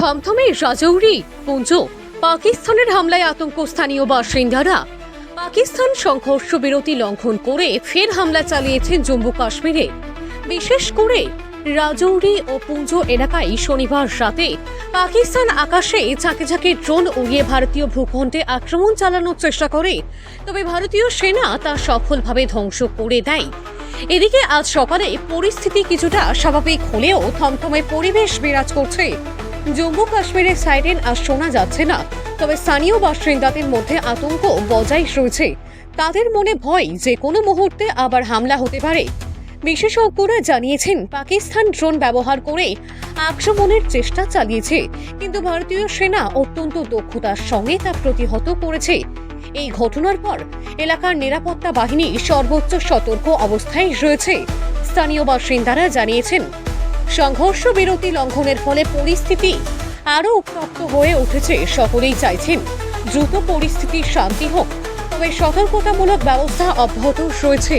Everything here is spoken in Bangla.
থমথমে রাজৌরি, পুঞ্জ, পাকিস্তানের হামলায় আতঙ্ক স্থানীয় বাসিন্দারা। পাকিস্তান সংঘর্ষ বিরতি লঙ্ঘন করে ফের হামলা চালিয়েছেন জম্মু কাশ্মীরে। বিশেষ করে রাজৌরি ও পুঞ্জ এলাকায় শনিবার রাতে পাকিস্তান আকাশে ঝাঁকে ঝাঁকে ড্রোন উড়িয়ে ভারতীয় ভূখণ্ডে আক্রমণ চালানোর চেষ্টা করে, তবে ভারতীয় সেনা তা সফলভাবে ধ্বংস করে দেয়। এদিকে আজ সকালে পরিস্থিতি কিছুটা স্বাভাবিক হলেও থমথমে পরিবেশ বিরাজ করছে। জম্মু কাশ্মীরের সাইরেন আর শোনা যাচ্ছে না। তবে স্থানীয় বাসিন্দাদের মধ্যে আতঙ্ক বজায় রয়েছে। তাদের মনে ভয় যে কোনো মুহূর্তে আবার হামলা হতে পারে। বিশেষজ্ঞরা জানিয়েছেন, পাকিস্তান ড্রোন ব্যবহার করে আক্রমণের চেষ্টা চালিয়েছে, কিন্তু ভারতীয় সেনা অত্যন্ত দক্ষতার সঙ্গে তা প্রতিহত করেছে। এই ঘটনার পর এলাকার নিরাপত্তা বাহিনী সর্বোচ্চ সতর্ক অবস্থায় রয়েছে। স্থানীয় বাসিন্দারা জানিয়েছেন সংঘর্ষ বিরতি লঙ্ঘনের ফলে পরিস্থিতি আরও উত্তপ্ত হয়ে উঠেছে, সকলেই চাইছেন দ্রুত পরিস্থিতির শান্তি হোক। তবে সতর্কতামূলক ব্যবস্থা অব্যাহত রয়েছে।